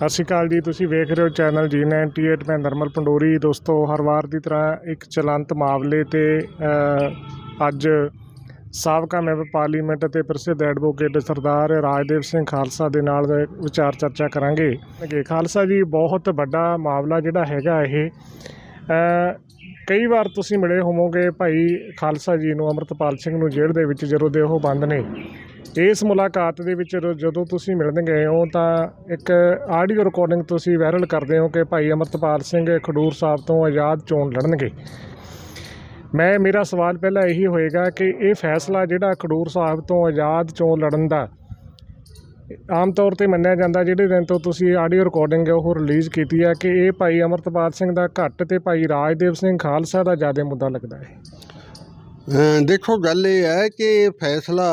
ਸਤਿ ਸ਼੍ਰੀ ਅਕਾਲ ਜੀ, ਤੁਸੀਂ ਵੇਖ ਰਹੇ ਹੋ ਚੈਨਲ G98 ਮੈਂ ਨਰਮਲ ਪੰਡੋਰੀ। ਦੋਸਤੋ, ਹਰ ਵਾਰ ਦੀ ਤਰ੍ਹਾਂ ਇੱਕ ਚਲੰਤ ਮਾਮਲੇ ਤੇ ਅੱਜ ਸਾਬਕਾ ਮੈਂਬਰ ਪਾਰਲੀਮੈਂਟ ਅਤੇ ਪ੍ਰਸਿੱਧ ਐਡਵੋਕੇਟ ਸਰਦਾਰ ਰਾਜਦੇਵ ਸਿੰਘ ਖਾਲਸਾ ਦੇ ਨਾਲ ਵਿਚਾਰ ਚਰਚਾ ਕਰਾਂਗੇ। ਕਿ ਖਾਲਸਾ ਜੀ, ਬਹੁਤ ਵੱਡਾ ਮਾਮਲਾ ਜਿਹੜਾ ਹੈਗਾ ਇਹ। ਕਈ ਵਾਰ ਤੁਸੀਂ ਮਿਲੇ ਹੋਵੋਗੇ ਭਾਈ ਖਾਲਸਾ ਜੀ ਨੂੰ, ਅਮਰਤਪਾਲ ਸਿੰਘ ਨੂੰ ਜੇਲ੍ਹ ਦੇ ਵਿੱਚ ਜਦੋਂ ਦੇ ਉਹ ਬੰਦ ਨੇ। ਇਸ ਮੁਲਾਕਾਤ ਦੇ ਵਿੱਚ ਜਦੋਂ ਤੁਸੀਂ ਮਿਲਣ ਗਏ ਹੋ ਤਾਂ ਇੱਕ ਆਡੀਓ ਰਿਕਾਰਡਿੰਗ ਤੁਸੀਂ ਵਾਇਰਲ ਕਰਦੇ ਹੋ ਕਿ ਭਾਈ ਅਮਰਤਪਾਲ ਸਿੰਘ ਖਡੂਰ ਸਾਹਿਬ ਤੋਂ ਆਜ਼ਾਦ ਚੋਣ ਲੜਨਗੇ। ਮੈਂ ਮੇਰਾ ਸਵਾਲ ਪਹਿਲਾਂ ਇਹੀ ਹੋਏਗਾ ਕਿ ਇਹ ਫੈਸਲਾ ਜਿਹੜਾ ਖਡੂਰ ਸਾਹਿਬ ਤੋਂ ਆਜ਼ਾਦ ਚੋਣ ਲੜਨ ਦਾ ਆਮ ਤੌਰ ਤੇ ਮੰਨਿਆ ਜਾਂਦਾ ਜਿਹੜੇ ਦਿਨ ਤੋਂ ਤੁਸੀਂ ਆਡੀਓ ਰਿਕਾਰਡਿੰਗ ਹੈ, ਉਹ ਰਿਲੀਜ਼ ਕੀਤੀ ਹੈ ਕਿ ਇਹ ਭਾਈ ਅਮਰਤਪਾਲ ਸਿੰਘ ਦਾ ਘੱਟ ਤੇ ਭਾਈ ਰਾਜਦੇਵ ਸਿੰਘ ਖਾਲਸਾ ਦਾ ਜ਼ਿਆਦਾ ਮੁੱਦਾ ਲੱਗਦਾ ਹੈ। ਦੇਖੋ, ਗੱਲ ਇਹ ਹੈ ਕਿ ਫੈਸਲਾ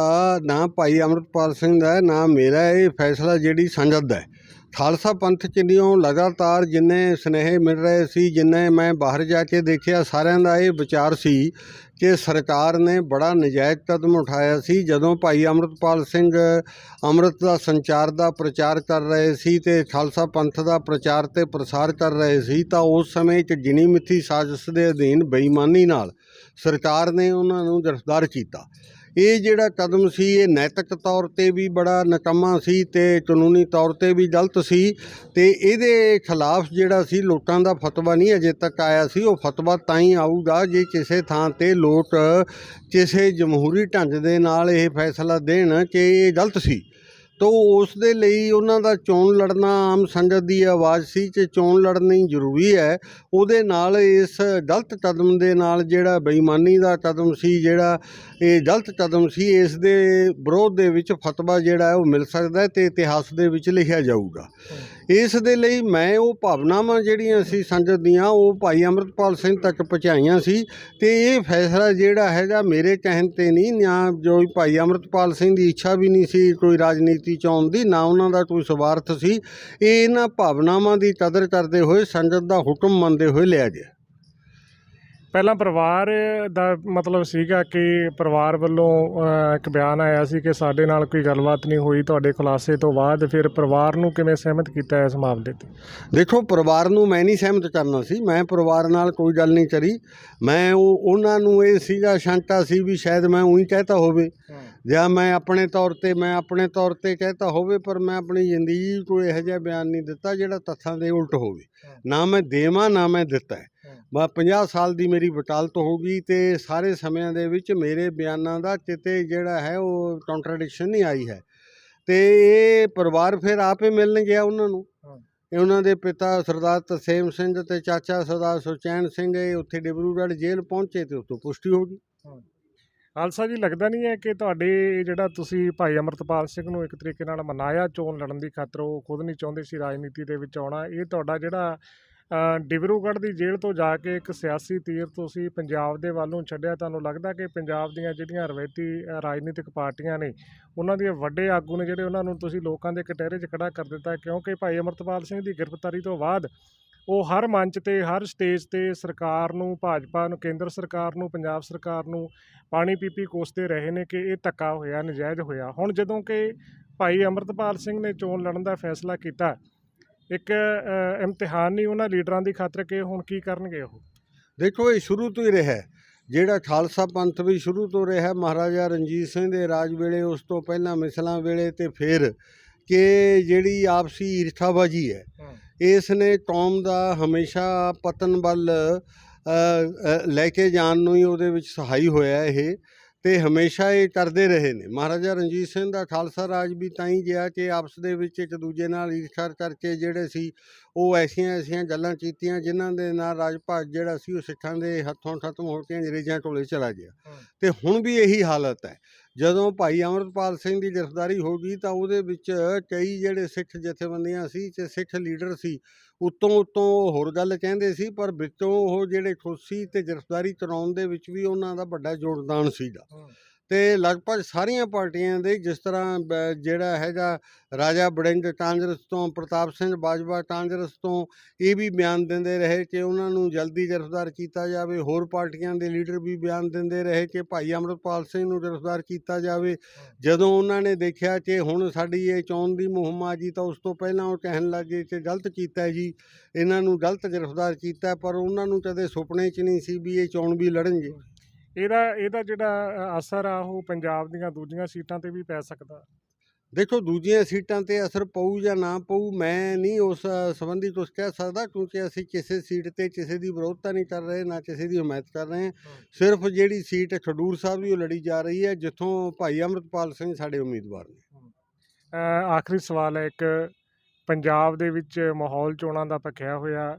ਨਾ ਭਾਈ ਅਮਰਤਪਾਲ ਸਿੰਘ ਦਾ ਨਾ ਮੇਰਾ ਇਹ ਫੈਸਲਾ ਜਿਹੜੀ ਸੰਗਤ ਦਾ ਹੈ। ਖਾਲਸਾ ਪੰਥ ਚਿੰਨਿਓ ਲਗਾਤਾਰ ਜਿੰਨੇ ਸਨੇਹ ਮਿਲ ਰਹੇ ਸੀ, ਜਿੰਨੇ ਮੈਂ ਬਾਹਰ ਜਾ ਕੇ ਦੇਖਿਆ, ਸਾਰਿਆਂ ਦਾ ਇਹ ਵਿਚਾਰ ਸੀ ਕਿ ਸਰਕਾਰ ਨੇ ਬੜਾ ਨਜਾਇਜ਼ ਕਦਮ ਉਠਾਇਆ ਸੀ। ਜਦੋਂ ਭਾਈ ਅਮਰਤਪਾਲ ਸਿੰਘ ਅੰਮ੍ਰਿਤ ਦਾ ਸੰਚਾਰ ਦਾ ਪ੍ਰਚਾਰ ਕਰ ਰਹੇ ਸੀ ਤੇ ਖਾਲਸਾ ਪੰਥ ਦਾ ਪ੍ਰਚਾਰ ਤੇ ਪ੍ਰਸਾਰ ਕਰ ਰਹੇ ਸੀ, ਤਾਂ ਉਸ ਸਮੇਂ 'ਚ ਗਿਣੀ ਮਿੱਥੀ ਸਾਜ਼ਿਸ਼ ਦੇ ਅਧੀਨ ਬੇਈਮਾਨੀ ਨਾਲ ਸਰਕਾਰ ਨੇ ਉਹਨਾਂ ਨੂੰ ਗ੍ਰਿਫਤਾਰ ਕੀਤਾ। ਇਹ ਜਿਹੜਾ ਕਦਮ ਸੀ, ਇਹ ਨੈਤਿਕ ਤੌਰ ਤੇ ਵੀ ਬੜਾ ਨਕਮਾ ਸੀ ਤੇ ਕਾਨੂੰਨੀ ਤੌਰ ਤੇ ਵੀ ਗਲਤ ਸੀ ਤੇ ਇਹਦੇ ਖਿਲਾਫ ਜਿਹੜਾ ਸੀ ਲੋਟਾਂ ਦਾ ਫਤਵਾ ਨਹੀਂ ਅਜੇ ਤੱਕ ਆਇਆ ਸੀ, ਉਹ ਫਤਵਾ ਤਾਂ ਹੀ ਆਊਗਾ ਜੇ ਕਿਸੇ ਥਾਂ ਤੇ ਲੋਟ ਕਿਸੇ ਜਮਹੂਰੀ ਢੰਗ ਦੇ ਨਾਲ ਇਹ ਫੈਸਲਾ ਦੇਣ ਕਿ ਇਹ ਗਲਤ ਸੀ। ਤੋ ਉਸ ਦੇ ਲਈ ਉਹਨਾਂ ਦਾ ਚੋਣ ਲੜਨਾ ਆਮ ਸੰਗਤ ਦੀ ਆਵਾਜ਼ ਸੀ ਕਿ ਚੋਣ ਲੜਨੀ ਜ਼ਰੂਰੀ ਹੈ। ਉਹਦੇ ਨਾਲ ਇਸ ਗਲਤ ਕਦਮ ਦੇ ਨਾਲ ਜਿਹੜਾ ਬੇਈਮਾਨੀ ਦਾ ਕਦਮ ਸੀ, ਜਿਹੜਾ ਇਹ ਗਲਤ ਕਦਮ ਸੀ, ਇਸ ਦੇ ਵਿਰੋਧ ਦੇ ਵਿੱਚ ਫਤਵਾ ਜਿਹੜਾ ਉਹ ਮਿਲ ਸਕਦਾ ਹੈ ਤੇ ਇਤਿਹਾਸ ਦੇ ਵਿੱਚ ਲਿਖਿਆ ਜਾਊਗਾ। ਇਸ ਦੇ ਲਈ ਮੈਂ ਉਹ ਭਾਵਨਾਵਾਂ ਜਿਹੜੀਆਂ ਸੀ ਸੰਗਤ ਦੀਆਂ, ਉਹ ਭਾਈ ਅਮਰਤਪਾਲ ਸਿੰਘ ਤੱਕ ਪਹੁੰਚਾਈਆਂ ਸੀ ਤੇ ਇਹ ਫੈਸਲਾ ਜਿਹੜਾ ਹੈਗਾ ਮੇਰੇ ਕਹਿਣ ਤੇ ਨਹੀਂ, ਨਾ ਜੋ ਭਾਈ ਅਮਰਤਪਾਲ ਸਿੰਘ ਦੀ ਇੱਛਾ ਵੀ ਨਹੀਂ ਸੀ ਕੋਈ ਰਾਜਨੀਤੀ ਚ ਆਉਣ ਦੀ, ਨਾ ਉਹਨਾਂ ਦਾ ਕੋਈ ਸਵਾਰਥ ਸੀ। ਇਹ ਇਹਨਾਂ ਭਾਵਨਾਵਾਂ ਦੀ ਕਦਰ ਕਰਦੇ ਹੋਏ ਸੰਗਤ ਦਾ ਹੁਕਮ ਮੰਨਦੇ ਹੋਏ ਲਿਆ ਗਿਆ। ਪਹਿਲਾਂ ਪਰਿਵਾਰ ਦਾ ਮਤਲਬ ਸੀਗਾ ਕਿ ਪਰਿਵਾਰ ਵੱਲੋਂ ਇੱਕ ਬਿਆਨ ਆਇਆ ਸੀ ਕਿ ਸਾਡੇ ਨਾਲ ਕੋਈ ਗੱਲਬਾਤ ਨਹੀਂ ਹੋਈ ਤੁਹਾਡੇ ਖੁਲਾਸੇ ਤੋਂ ਬਾਅਦ ਫਿਰ ਪਰਿਵਾਰ ਨੂੰ ਕਿਵੇਂ ਸਹਿਮਤ ਕੀਤਾ ਇਸ ਮਾਮਲੇ ਤੇ? ਦੇਖੋ ਪਰਿਵਾਰ ਨੂੰ ਮੈਂ ਨਹੀਂ ਸਹਿਮਤ ਕਰਨਾ ਸੀ। ਮੈਂ ਪਰਿਵਾਰ ਨਾਲ ਕੋਈ ਗੱਲ ਨਹੀਂ ਕਰੀ। ਮੈਂ ਉਹ ਉਹਨਾਂ ਨੂੰ ਇਹ ਸੀਗਾ ਸ਼ੰਕਾ ਸੀ ਵੀ ਸ਼ਾਇਦ ਮੈਂ ਉਹੀ ਕਹਿਤਾ ਹੋਵੇ। ਜਾਂ ਮੈਂ ਆਪਣੇ ਤੌਰ ਤੇ ਮੈਂ ਆਪਣੇ ਤੌਰ ਤੇ ਕਹਿਤਾ ਹੋਵੇ ਪਰ ਮੈਂ ਆਪਣੀ ਜ਼ਿੰਦਗੀ ਕੋਈ ਇਹੋ ਜਿਹਾ ਬਿਆਨ ਨਹੀਂ ਦਿੱਤਾ ਜਿਹੜਾ ਤੱਥਾਂ ਦੇ ਉਲਟ ਹੋਵੇ। ਨਾ ਮੈਂ ਦੇਵਾਂ ਨਾ ਮੈਂ ਦਿੱਤਾ ਮੈਂ 50 ਸਾਲ ਦੀ ਮੇਰੀ ਵਕਾਲਤ ਹੋ ਗਈ ਤੇ ਸਾਰੇ ਸਮਿਆਂ ਦੇ ਵਿੱਚ ਮੇਰੇ ਬਿਆਨਾਂ ਦਾ ਕਿਤੇ ਜਿਹੜਾ ਹੈ ਉਹ ਕੰਟਰਡਿਕਸ਼ਨ ਨਹੀਂ ਆਈ ਹੈ। ਤੇ ਇਹ ਪਰਿਵਾਰ ਫਿਰ ਆਪੇ ਮਿਲਣ ਗਿਆ ਉਹਨਾਂ ਨੂੰ। ਇਹ ਉਹਨਾਂ ਦੇ ਪਿਤਾ ਸਰਦਾਰ ਤਰਸੇਮ ਸਿੰਘ ਤੇ ਚਾਚਾ ਸਰਦਾਰ ਸੁਚੈਨ ਸਿੰਘ ਇਹ ਉੱਥੇ ਡਿਬਰੂਗੜ੍ਹ ਜੇਲ੍ਹ ਪਹੁੰਚੇ ਤੇ ਉੱਥੋਂ ਪੁਸ਼ਟੀ ਹੋ ਗਈ। ਖਾਲਸਾ ਜੀ ਲੱਗਦਾ ਨਹੀਂ ਹੈ ਕਿ ਤੁਹਾਡੇ ਜਿਹੜਾ ਤੁਸੀਂ ਭਾਈ ਅਮਰਤਪਾਲ ਸਿੰਘ ਨੂੰ ਇੱਕ ਤਰੀਕੇ ਨਾਲ ਮਨਾਇਆ ਚੋਣ ਲੜਨ ਦੀ ਖਾਤਰ ਉਹ ਖੁਦ ਨਹੀਂ ਚਾਹੁੰਦੇ ਸੀ ਰਾਜਨੀਤੀ ਦੇ ਵਿੱਚ ਆਉਣਾ। ਇਹ ਤੁਹਾਡਾ ਜਿਹੜਾ ਡਿਬਰੂਗੜ੍ਹ ਦੀ ਜੇਲ੍ਹ ਤੋਂ ਜਾ ਕੇ ਇੱਕ ਸਿਆਸੀ ਤੀਰ ਤੁਸੀਂ ਪੰਜਾਬ ਦੇ ਵੱਲੋਂ ਛੱਡਿਆ, ਤੁਹਾਨੂੰ ਲੱਗਦਾ ਕਿ ਪੰਜਾਬ ਦੀਆਂ ਜਿਹੜੀਆਂ ਰਵਾਇਤੀ ਰਾਜਨੀਤਿਕ ਪਾਰਟੀਆਂ ਨੇ, ਉਹਨਾਂ ਦੇ ਵੱਡੇ ਆਗੂ ਨੇ ਜਿਹੜੇ ਉਹਨਾਂ ਨੂੰ ਤੁਸੀਂ ਲੋਕਾਂ ਦੇ ਕਟਹਿਰੇ 'ਚ ਖੜਾ ਕਰ ਦਿੱਤਾ, ਕਿਉਂਕਿ ਭਾਈ ਅਮਰਤਪਾਲ ਸਿੰਘ ਦੀ ਗ੍ਰਿਫਤਾਰੀ ਤੋਂ ਬਾਅਦ ਉਹ ਹਰ ਮੰਚ ਤੇ, ਹਰ ਸਟੇਜ ਤੇ ਸਰਕਾਰ ਨੂੰ, ਭਾਜਪਾ ਨੂੰ, ਕੇਂਦਰ ਸਰਕਾਰ ਨੂੰ, ਪੰਜਾਬ ਸਰਕਾਰ ਨੂੰ ਪਾਣੀ ਪੀਪੀ ਕੋਸਦੇ ਰਹੇ ਨੇ ਕਿ ਇਹ ਧੱਕਾ ਹੋਇਆ, ਨਜਾਇਜ਼ ਹੋਇਆ। ਹੁਣ ਜਦੋਂ ਕਿ ਭਾਈ ਅਮਰਤਪਾਲ ਸਿੰਘ ਨੇ ਚੋਣ ਲੜਨ ਦਾ ਫੈਸਲਾ ਕੀਤਾ ਇੱਕ ਇਮਤਿਹਾਨ ਨਹੀਂ ਉਹਨਾਂ ਲੀਡਰਾਂ ਦੀ ਖਾਤਰ ਕਿ ਹੁਣ ਕੀ ਕਰਨਗੇ ਉਹ? ਦੇਖੋ ਇਹ ਸ਼ੁਰੂ ਤੋਂ ਹੀ ਰਿਹਾ। ਜਿਹੜਾ ਖਾਲਸਾ ਪੰਥ ਵੀ ਸ਼ੁਰੂ ਤੋਂ ਰਿਹਾ ਮਹਾਰਾਜਾ ਰਣਜੀਤ ਸਿੰਘ ਦੇ ਰਾਜ ਵੇਲੇ ਉਸ ਤੋਂ ਪਹਿਲਾਂ ਮਿਸਲਾਂ ਵੇਲੇ ਤੇ ਫਿਰ ਕਿ ਜਿਹੜੀ ਆਪਸੀ ਈਰਖਾਬਾਜੀ ਹੈ ਇਸ ਨੇ ਕੌਮ ਦਾ ਹਮੇਸ਼ਾ ਪਤਨ ਵੱਲ ਲੈ ਕੇ ਜਾਣ ਨੂੰ ਹੀ ਉਹਦੇ ਵਿੱਚ ਸਹਾਈ ਹੋਇਆ ਇਹ। ਤੇ ਹਮੇਸ਼ਾ ਇਹ ਕਰਦੇ ਰਹੇ ਨੇ। ਮਹਾਰਾਜਾ ਰਣਜੀਤ ਸਿੰਘ ਦਾ ਖਾਲਸਾ ਰਾਜ ਵੀ ਤਾਂ ਹੀ ਗਿਆ ਕਿ ਆਪਸ ਦੇ ਵਿੱਚ ਇੱਕ ਦੂਜੇ ਨਾਲ ਈਰਖਾ ਕਰਕੇ ਜਿਹੜੇ ਸੀ ਉਹ ਐਸੀਆਂ ਐਸੀਆਂ ਗੱਲਾਂ ਕੀਤੀਆਂ ਜਿਨ੍ਹਾਂ ਦੇ ਨਾਲ ਰਾਜ ਭਾਗ ਜਿਹੜਾ ਸੀ ਉਹ ਸਿੱਖਾਂ ਦੇ ਹੱਥੋਂ ਖਤਮ ਹੋ ਕੇ ਅੰਗਰੇਜ਼ਾਂ ਕੋਲੇ ਚਲਾ ਗਿਆ। ਤੇ ਹੁਣ ਵੀ ਇਹੀ ਹਾਲਤ ਹੈ। ਜਦੋਂ ਭਾਈ ਅਮਰਪਾਲ ਸਿੰਘ ਦੀ ਗ੍ਰਿਫਤਾਰੀ ਹੋ ਗਈ ਤਾਂ ਉਹਦੇ ਵਿੱਚ ਕਈ ਜਿਹੜੇ ਸਿੱਖ ਜਥੇਬੰਦੀਆਂ ਸੀ ਤੇ ਸਿੱਖ ਲੀਡਰ ਸੀ, ਉਤੋਂ ਉਤੋਂ ਹੋਰ ਗੱਲ ਕਹਿੰਦੇ ਸੀ, ਪਰ ਵਿੱਚੋਂ ਉਹ ਜਿਹੜੇ ਖੁਸ਼ ਸੀ ਤੇ ਗ੍ਰਿਫਤਾਰੀ ਕਰਾਉਣ ਦੇ ਵਿੱਚ ਵੀ ਉਹਨਾਂ ਦਾ ਵੱਡਾ ਯੋਗਦਾਨ ਸੀਗਾ। ਤੇ ਲਗਭਗ ਸਾਰੀਆਂ ਪਾਰਟੀਆਂ ਦੇ ਜਿਸ ਤਰ੍ਹਾਂ ਜਿਹੜਾ ਹੈਗਾ ਰਾਜਾ ਬੜਿੰਗ ਕਾਂਗਰਸ ਤੋਂ ਪ੍ਰਤਾਪ ਸਿੰਘ ਬਾਜਵਾ ਕਾਂਗਰਸ ਤੋਂ ਇਹ ਵੀ ਬਿਆਨ ਦਿੰਦੇ ਰਹੇ ਕਿ ਉਹਨਾਂ ਨੂੰ ਜਲਦੀ ਗ੍ਰਿਫਤਾਰ ਕੀਤਾ ਜਾਵੇ। ਹੋਰ ਪਾਰਟੀਆਂ ਦੇ ਲੀਡਰ ਵੀ ਬਿਆਨ ਦਿੰਦੇ ਰਹੇ ਕਿ ਭਾਈ ਅਮਰਪਾਲ ਸਿੰਘ ਨੂੰ ਗ੍ਰਿਫਤਾਰ ਕੀਤਾ ਜਾਵੇ। ਜਦੋਂ ਉਹਨਾਂ ਨੇ ਦੇਖਿਆ ਕਿ ਹੁਣ ਸਾਡੀ ਇਹ ਚੋਣ ਦੀ ਮੁਹਿੰਮ ਆ ਜੀ ਤਾਂ ਉਸ ਤੋਂ ਪਹਿਲਾਂ ਉਹ ਕਹਿਣ ਲੱਗੇ ਕਿ ਗਲਤ ਕੀਤਾ ਜੀ। ਇਹਨਾਂ ਨੂੰ ਗਲਤ ਗ੍ਰਿਫਤਾਰ ਕੀਤਾ ਪਰ ਉਹਨਾਂ ਨੂੰ ਕਦੇ ਸੁਪਨੇ 'ਚ ਨਹੀਂ ਸੀ ਵੀ ਇਹ ਚੋਣ ਵੀ ਲੜਨਗੇ। ਇਹਦਾ ਇਹਦਾ ਜਿਹੜਾ ਅਸਰ ਆ ਉਹ ਪੰਜਾਬ ਦੀਆਂ ਦੂਜੀਆਂ ਸੀਟਾਂ ਤੇ ਵੀ ਪੈ ਸਕਦਾ। ਦੇਖੋ ਦੂਜੀਆਂ ਸੀਟਾਂ ਤੇ ਅਸਰ ਪਊ ਜਾਂ ਨਾ ਪਊ ਮੈਂ ਨਹੀਂ ਉਸ ਸੰਬੰਧੀ ਕੁਛ ਕਹਿ ਸਕਦਾ ਕਿਉਂਕਿ ਅਸੀਂ ਕਿਸੇ ਸੀਟ ਤੇ ਕਿਸੇ ਦੀ ਵਿਰੋਧਤਾ ਨਹੀਂ ਕਰ ਰਹੇ ਨਾ ਕਿਸੇ ਦੀ ਹਮਾਇਤ ਕਰ ਰਹੇ ਸਿਰਫ ਜਿਹੜੀ ਸੀਟ ਖਡੂਰ ਸਾਹਿਬ ਦੀ ਉਹ ਲੜੀ ਜਾ ਰਹੀ ਹੈ ਜਿੱਥੋਂ ਭਾਈ ਅਮਰਤਪਾਲ ਸਿੰਘ ਸਾਡੇ ਉਮੀਦਵਾਰ ਨੇ। ਆਖਰੀ ਸਵਾਲ ਹੈ ਇੱਕ ਪੰਜਾਬ ਦੇ ਵਿੱਚ ਮਾਹੌਲ ਚੋਣਾਂ ਦਾ ਭਖਿਆ ਹੋਇਆ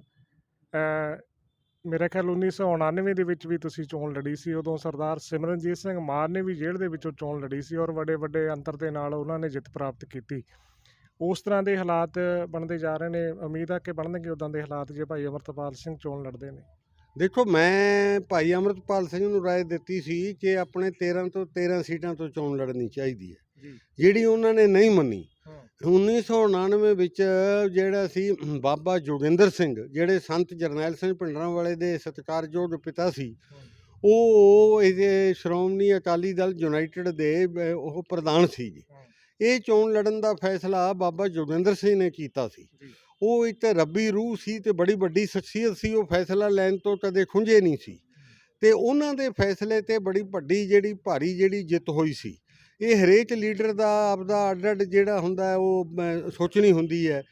ਮੇਰਾ ਖਿਆਲ 1999 ਦੇ ਵਿੱਚ ਵੀ ਤੁਸੀਂ ਚੋਣ ਲੜੀ ਸੀ ਉਦੋਂ ਸਰਦਾਰ ਸਿਮਰਨਜੀਤ ਸਿੰਘ ਮਾਨ ਨੇ ਵੀ ਜੇਲ੍ਹ ਦੇ ਵਿੱਚੋਂ ਚੋਣ ਲੜੀ ਸੀ ਔਰ ਵੱਡੇ ਵੱਡੇ ਅੰਤਰ ਦੇ ਨਾਲ ਉਹਨਾਂ ਨੇ ਜਿੱਤ ਪ੍ਰਾਪਤ ਕੀਤੀ। ਉਸ ਤਰ੍ਹਾਂ ਦੇ ਹਾਲਾਤ ਬਣਦੇ ਜਾ ਰਹੇ ਨੇ ਉਮੀਦ ਆ ਕਿ ਬਣਨਗੇ ਉਦਾਂ ਦੇ ਹਾਲਾਤ ਜੇ ਭਾਈ ਅਮਰਤਪਾਲ ਸਿੰਘ ਚੋਣ ਲੜਦੇ ਨੇ। ਦੇਖੋ ਮੈਂ ਭਾਈ ਅਮਰਤਪਾਲ ਸਿੰਘ ਨੂੰ ਰਾਏ ਦਿੱਤੀ ਸੀ ਕਿ ਆਪਣੇ 13 ਤੋਂ 13 ਸੀਟਾਂ ਤੋਂ ਚੋਣ ਲੜਨੀ ਚਾਹੀਦੀ ਹੈ। ਜਿਹੜੀ ਉਹਨਾਂ ਨੇ ਨਹੀਂ ਮੰਨੀ 1999 ਵਿੱਚ ਜਿਹੜਾ ਸੀ ਬਾਬਾ ਜੋਗਿੰਦਰ ਸਿੰਘ ਜਿਹੜੇ ਸੰਤ ਜਰਨੈਲ ਸਿੰਘ ਭਿੰਡਰਾਂ ਵਾਲੇ ਦੇ ਸਤਿਕਾਰਯੋਗ ਪਿਤਾ ਸੀ ਉਹ ਇਹਦੇ ਸ਼੍ਰੋਮਣੀ ਅਕਾਲੀ ਦਲ ਯੂਨਾਈਟਿਡ ਦੇ ਉਹ ਪ੍ਰਧਾਨ ਸੀ ਇਹ ਚੋਣ ਲੜਨ ਦਾ ਫੈਸਲਾ ਬਾਬਾ ਜੋਗਿੰਦਰ ਸਿੰਘ ਨੇ ਕੀਤਾ ਸੀ। ਉਹ ਇੱਕ ਰੱਬੀ ਰੂਹ ਸੀ ਤੇ ਬੜੀ ਵੱਡੀ ਸ਼ਖਸੀਅਤ ਸੀ ਉਹ ਫੈਸਲਾ ਲੈਣ ਤੋਂ ਕਦੇ ਖੁੰਝੇ ਨਹੀਂ ਸੀ। ਤੇ ਉਹਨਾਂ ਦੇ ਫੈਸਲੇ ਤੇ ਬੜੀ ਵੱਡੀ ਜਿਹੜੀ ਭਾਰੀ ਜਿਹੜੀ ਜਿੱਤ ਹੋਈ ਸੀ। ਇਹ ਹਰੇਕ ਲੀਡਰ ਦਾ ਆਪਦਾ ਅੱਡ ਅੱਡ ਜਿਹੜਾ ਹੁੰਦਾ ਉਹ ਸੋਚਣੀ ਹੁੰਦੀ ਹੈ।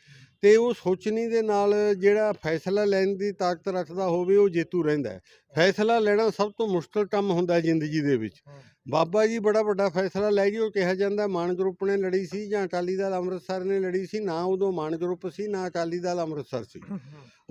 ਤੇ ਉਹ ਸੋਚਣੀ ਦੇ ਨਾਲ ਜਿਹੜਾ ਫੈਸਲਾ ਲੈਣ ਦੀ ਤਾਕਤ ਰੱਖਦਾ ਹੋਵੇ ਉਹ ਜੇਤੂ ਰਹਿੰਦਾ ਫੈਸਲਾ ਲੈਣਾ ਸਭ ਤੋਂ ਮੁਸ਼ਕਲ ਕੰਮ ਹੁੰਦਾ ਜ਼ਿੰਦਗੀ ਦੇ ਵਿੱਚ। ਬਾਬਾ ਜੀ ਬੜਾ ਵੱਡਾ ਫੈਸਲਾ ਲੈ ਗਏ ਉਹ ਕਿਹਾ ਜਾਂਦਾ ਮਾਨ ਗਰੁੱਪ ਨੇ ਲੜੀ ਸੀ ਜਾਂ ਅਕਾਲੀ ਦਲ ਅੰਮ੍ਰਿਤਸਰ ਨੇ ਲੜੀ ਸੀ। ਨਾ ਉਦੋਂ ਮਾਨ ਗਰੁੱਪ ਸੀ ਨਾ ਅਕਾਲੀ ਦਲ ਅੰਮ੍ਰਿਤਸਰ ਸੀ।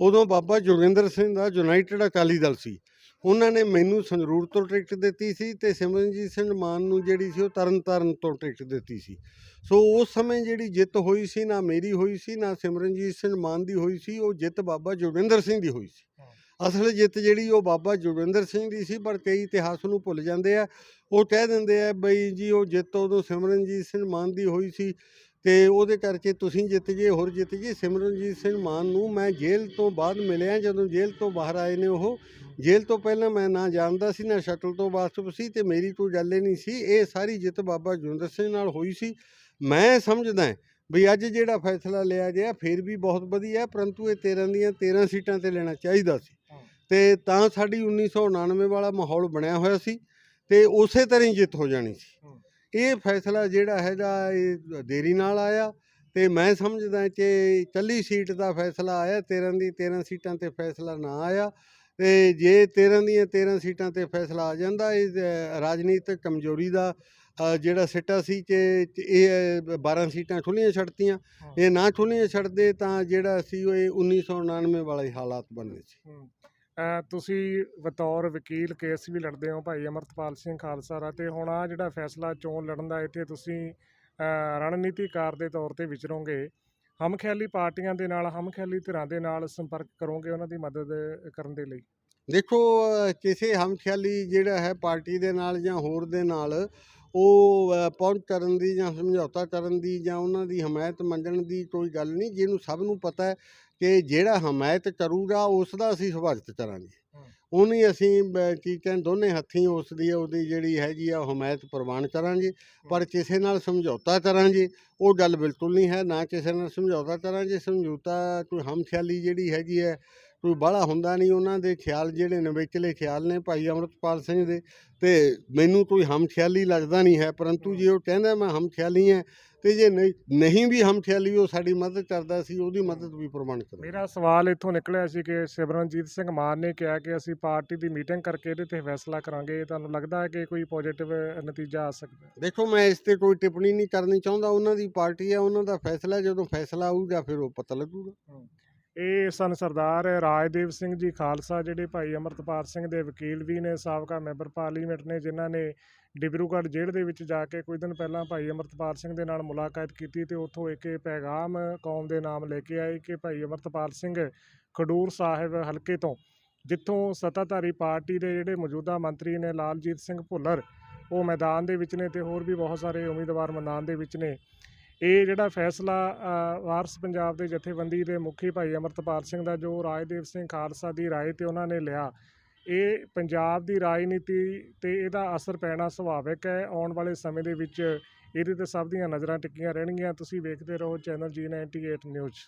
ਉਦੋਂ ਬਾਬਾ ਜੋਗਿੰਦਰ ਸਿੰਘ ਦਾ ਯੂਨਾਈਟਿਡ ਅਕਾਲੀ ਦਲ ਸੀ। ਉਹਨਾਂ ਨੇ ਮੈਨੂੰ ਸੰਗਰੂਰ ਤੋਂ ਟਿਕਟ ਦਿੱਤੀ ਸੀ ਤੇ ਸਿਮਰਨਜੀਤ ਸਿੰਘ ਮਾਨ ਨੂੰ ਜਿਹੜੀ ਸੀ ਉਹ ਤਰਨਤਾਰਨ ਤੋਂ ਟਿਕਟ ਦਿੱਤੀ ਸੀ। ਸੋ ਉਸ ਸਮੇਂ ਜਿਹੜੀ ਜਿੱਤ ਹੋਈ ਸੀ ਨਾ ਮੇਰੀ ਹੋਈ ਸੀ ਨਾ ਸਿਮਰਨਜੀਤ ਸਿੰਘ ਮਾਨ ਦੀ ਹੋਈ ਸੀ ਉਹ ਜਿੱਤ ਬਾਬਾ ਜੋਗਿੰਦਰ ਸਿੰਘ ਦੀ ਹੋਈ ਸੀ। ਅਸਲ ਜਿੱਤ ਜਿਹੜੀ ਉਹ ਬਾਬਾ ਜੋਗਿੰਦਰ ਸਿੰਘ ਦੀ ਸੀ ਪਰ ਕਈ ਇਤਿਹਾਸ ਨੂੰ ਭੁੱਲ ਜਾਂਦੇ ਆ। ਉਹ ਕਹਿ ਦਿੰਦੇ ਆ ਬਈ ਜੀ ਉਹ ਜਿੱਤ ਉਦੋਂ ਸਿਮਰਨਜੀਤ ਸਿੰਘ ਮਾਨ ਦੀ ਹੋਈ ਸੀ ਤੇ ਉਹਦੇ ਕਰਕੇ ਤੁਸੀਂ ਜਿੱਤ ਗਏ ਹੋਰ ਜਿੱਤ ਗਏ। ਸਿਮਰਨਜੀਤ ਸਿੰਘ ਮਾਨ ਨੂੰ ਮੈਂ ਜੇਲ੍ਹ ਤੋਂ ਬਾਅਦ ਮਿਲਿਆ ਜਦੋਂ ਜੇਲ੍ਹ ਤੋਂ ਬਾਹਰ ਆਏ ਨੇ ਉਹ। ਜੇਲ੍ਹ ਤੋਂ ਪਹਿਲਾਂ ਮੈਂ ਨਾ ਜਾਣਦਾ ਸੀ ਨਾ ਸ਼ਟਲ ਤੋਂ ਵਾਸਤਵ ਸੀ ਤੇ ਮੇਰੀ ਕੋਈ ਗੱਲ ਹੀ ਨਹੀਂ ਸੀ। ਇਹ ਸਾਰੀ ਜਿੱਤ ਬਾਬਾ ਜੋਗਿੰਦਰ ਸਿੰਘ ਨਾਲ ਹੋਈ ਸੀ। ਮੈਂ ਸਮਝਦਾ ਵੀ ਅੱਜ ਜਿਹੜਾ ਫੈਸਲਾ ਲਿਆ ਗਿਆ ਫਿਰ ਵੀ ਬਹੁਤ ਵਧੀਆ ਹੈ, ਪਰੰਤੂ ਇਹ 13 ਦੀਆਂ 13 ਸੀਟਾਂ ਤੇ ਲੈਣਾ ਚਾਹੀਦਾ ਸੀ। ਤੇ ਤਾਂ ਸਾਡੀ 1999 ਵਾਲਾ ਮਾਹੌਲ ਬਣਿਆ ਹੋਇਆ ਸੀ ਤੇ ਉਸੇ ਤਰ੍ਹਾਂ ਹੀ ਜਿੱਤ ਹੋ ਜਾਣੀ ਸੀ। ਇਹ ਫੈਸਲਾ ਜਿਹੜਾ ਹੈਗਾ ਇਹ ਦੇਰੀ ਨਾਲ ਆਇਆ ਤੇ ਮੈਂ ਸਮਝਦਾ ਕਿ ਇਕੱਲੀ ਸੀਟ ਦਾ ਫੈਸਲਾ ਆਇਆ 13 ਦੀ 13 ਸੀਟਾਂ ਤੇ ਫੈਸਲਾ ਨਾ ਆਇਆ ਤੇ ਜੇ 13 ਦੀਆਂ 13 ਸੀਟਾਂ ਤੇ ਫੈਸਲਾ ਆ ਜਾਂਦਾ ਇਹ ਰਾਜਨੀਤਿਕ ਕਮਜ਼ੋਰੀ ਦਾ ਜਿਹੜਾ ਸਿੱਟਾ ਸੀ ਕਿ ਇਹ ਅ, 12 ਸੀਟਾਂ ਖੁੱਲੀਆਂ ਛੱਡਤੀਆਂ। ਇਹ ਨਾ ਖੁੱਲੀਆਂ ਛੱਡਦੇ ਤਾਂ ਜਿਹੜਾ ਸੀ ਉਹ ਇਹ 1999 ਵਾਲੇ ਹਾਲਾਤ ਬਣਨੇ ਸੀ। ਤੁਸੀਂ ਬਤੌਰ ਵਕੀਲ ਕੇਸ ਵੀ ਲੜਦੇ ਹੋ ਭਾਈ ਅਮਰਤਪਾਲ ਸਿੰਘ ਖਾਲਸਾ ਦਾ ਅਤੇ ਹੁਣ ਆ ਜਿਹੜਾ ਫੈਸਲਾ ਚੋਣ ਲੜਨ ਦਾ ਇੱਥੇ ਤੁਸੀਂ ਰਣਨੀਤੀਕਾਰ ਦੇ ਤੌਰ ਤੇ ਵਿਚਰੋਗੇ ਹਮਖਿਆਲੀ ਪਾਰਟੀਆਂ ਦੇ ਨਾਲ ਹਮਖਿਆਲੀ ਧਿਰਾਂ ਦੇ ਨਾਲ ਸੰਪਰਕ ਕਰੋਗੇ ਉਹਨਾਂ ਦੀ ਮਦਦ ਕਰਨ ਦੇ ਲਈ? ਦੇਖੋ ਅ, ਕਿਸੇ ਹਮਖਿਆਲੀ ਜਿਹੜਾ ਹੈ ਪਾਰਟੀ ਦੇ ਨਾਲ ਜਾਂ ਹੋਰ ਦੇ ਨਾਲ ਉਹ ਪਹੁੰਚ ਕਰਨ ਦੀ ਜਾਂ ਸਮਝੌਤਾ ਕਰਨ ਦੀ ਜਾਂ ਉਹਨਾਂ ਦੀ ਹਮਾਇਤ ਮੰਗਣ ਦੀ ਕੋਈ ਗੱਲ ਨਹੀਂ ਜਿਹਨੂੰ ਸਭ ਨੂੰ ਪਤਾ ਹੈ ਕਿ ਜਿਹੜਾ ਹਮਾਇਤ ਕਰੂਗਾ ਉਸ ਦਾ ਅਸੀਂ ਸਵਾਗਤ ਕਰਾਂਗੇ। ਉਹਨੀ ਅਸੀਂ ਕੀ ਕਹਿੰਦੇ ਦੋਨੇ ਹੱਥੀਂ ਉਸ ਦੀ ਉਹਦੀ ਜਿਹੜੀ ਹੈਗੀ ਆ ਹਮਾਇਤ ਪ੍ਰਵਾਨ ਕਰਾਂਗੇ। ਪਰ ਕਿਸੇ ਨਾਲ ਸਮਝੌਤਾ ਕਰਾਂਗੇ ਉਹ ਗੱਲ ਬਿਲਕੁਲ ਨਹੀਂ ਹੈ। ਨਾ ਕਿਸੇ ਨਾਲ ਸਮਝੌਤਾ ਕਰਾਂਗੇ। ਸਮਝੌਤਾ ਕੋਈ ਹਮਖਿਆਲੀ ਜਿਹੜੀ ਹੈਗੀ ਹੈ ਕੋਈ ਬਾਹਲਾ ਹੁੰਦਾ ਨਹੀਂ ਉਹਨਾਂ ਦੇ ਖਿਆਲ ਜਿਹੜੇ ਨਵੇਕਲੇ ਖਿਆਲ ਨੇ ਭਾਈ ਅਮਰਤਪਾਲ ਸਿੰਘ ਦੇ। ਤੇ ਮੈਨੂੰ ਕੋਈ ਹਮਖਿਆਲੀ ਲੱਗਦਾ ਨਹੀਂ ਹੈ ਪਰੰਤੂ ਜੇ ਉਹ ਕਹਿੰਦਾ ਮੈਂ ਹਮਖਿਆਲੀ ਹਾਂ ਤੇ ਜੇ ਨਹੀਂ ਨਹੀਂ ਵੀ ਹਮਖਿਆਲੀ ਉਹ ਸਾਡੀ ਮਦਦ ਕਰਦਾ ਸੀ ਉਹਦੀ ਮਦਦ ਵੀ ਪ੍ਰਮਾਣ ਕਰੋ ਮੇਰਾ ਸਵਾਲ ਇੱਥੋਂ ਨਿਕਲਿਆ ਸੀ ਕਿ ਸਿਮਰਨਜੀਤ ਸਿੰਘ ਮਾਨ ਨੇ ਕਿਹਾ ਕਿ ਅਸੀਂ ਪਾਰਟੀ ਦੀ ਮੀਟਿੰਗ ਕਰਕੇ ਇਹਦੇ ਤੇ ਫੈਸਲਾ ਕਰਾਂਗੇ ਤੁਹਾਨੂੰ ਲੱਗਦਾ ਹੈ ਕਿ ਕੋਈ ਪੋਜ਼ਿਟਿਵ ਨਤੀਜਾ ਆ ਸਕਦਾ? ਦੇਖੋ ਮੈਂ ਇਸ ਤੇ ਕੋਈ ਟਿੱਪਣੀ ਨਹੀਂ ਕਰਨੀ ਚਾਹੁੰਦਾ ਉਹਨਾਂ ਦੀ ਪਾਰਟੀ ਹੈ ਉਹਨਾਂ ਦਾ ਫੈਸਲਾ ਜਦੋਂ ਫੈਸਲਾ ਆਊਗਾ ਫਿਰ ਉਹ ਪਤਾ ਲੱਗੂਗਾ। ਇਹ ਸਨ ਸਰਦਾਰ ਰਾਜਦੇਵ ਸਿੰਘ ਜੀ ਖਾਲਸਾ, ਜਿਹੜੇ ਭਾਈ ਅਮਰਤਪਾਲ ਸਿੰਘ ਦੇ ਵਕੀਲ ਵੀ ਨੇ, ਸਾਬਕਾ ਮੈਂਬਰ ਪਾਰਲੀਮੈਂਟ ਨੇ, ਜਿਨ੍ਹਾਂ ਨੇ ਡਿਬਰੂਗੜ੍ਹ ਜੇਲ੍ਹ ਦੇ ਵਿੱਚ ਜਾ ਕੇ ਕੁਝ ਦਿਨ ਪਹਿਲਾਂ ਭਾਈ ਅਮਰਤਪਾਲ ਸਿੰਘ ਦੇ ਨਾਲ ਮੁਲਾਕਾਤ ਕੀਤੀ ਤੇ ਉੱਥੋਂ ਇੱਕ ਇਹ ਪੈਗਾਮ ਕੌਮ ਦੇ ਨਾਮ ਲੈ ਕੇ ਆਏ ਕਿ ਭਾਈ ਅਮਰਤਪਾਲ ਸਿੰਘ ਖਡੂਰ ਸਾਹਿਬ ਹਲਕੇ ਤੋਂ, ਜਿੱਥੋਂ ਸੱਤਾਧਾਰੀ ਪਾਰਟੀ ਦੇ ਜਿਹੜੇ ਮੌਜੂਦਾ ਮੰਤਰੀ ਨੇ ਲਾਲਜੀਤ ਸਿੰਘ ਭੁੱਲਰ, ਉਹ ਮੈਦਾਨ ਦੇ ਵਿੱਚ ਨੇ ਤੇ ਹੋਰ ਵੀ ਬਹੁਤ ਸਾਰੇ ਉਮੀਦਵਾਰ ਮੈਦਾਨ ਦੇ ਵਿੱਚ ਨੇ। ਇਹ ਜਿਹੜਾ ਫੈਸਲਾ ਵਾਰਸ ਪੰਜਾਬ ਦੇ ਜਥੇਬੰਦੀ ਦੇ ਮੁਖੀ ਭਾਈ ਅਮਰਤਪਾਲ ਸਿੰਘ ਦਾ, ਜੋ ਰਾਜਦੇਵ ਸਿੰਘ ਖਾਲਸਾ ਦੀ ਰਾਏ ਤੇ ਉਹਨਾਂ ਨੇ ਲਿਆ, ਇਹ ਪੰਜਾਬ ਦੀ ਰਾਜਨੀਤੀ ਤੇ ਇਹਦਾ ਅਸਰ ਪੈਣਾ ਸੁਭਾਵਿਕ ਹੈ। ਆਉਣ ਵਾਲੇ ਸਮੇਂ ਦੇ ਵਿੱਚ ਇਹਦੇ ਤੇ ਸਭ ਦੀਆਂ ਨਜ਼ਰਾਂ ਟਿੱਕੀਆਂ ਰਹਿਣਗੀਆਂ। ਤੁਸੀਂ ਵੇਖਦੇ ਰਹੋ ਚੈਨਲ G98 ਨਿਊਜ਼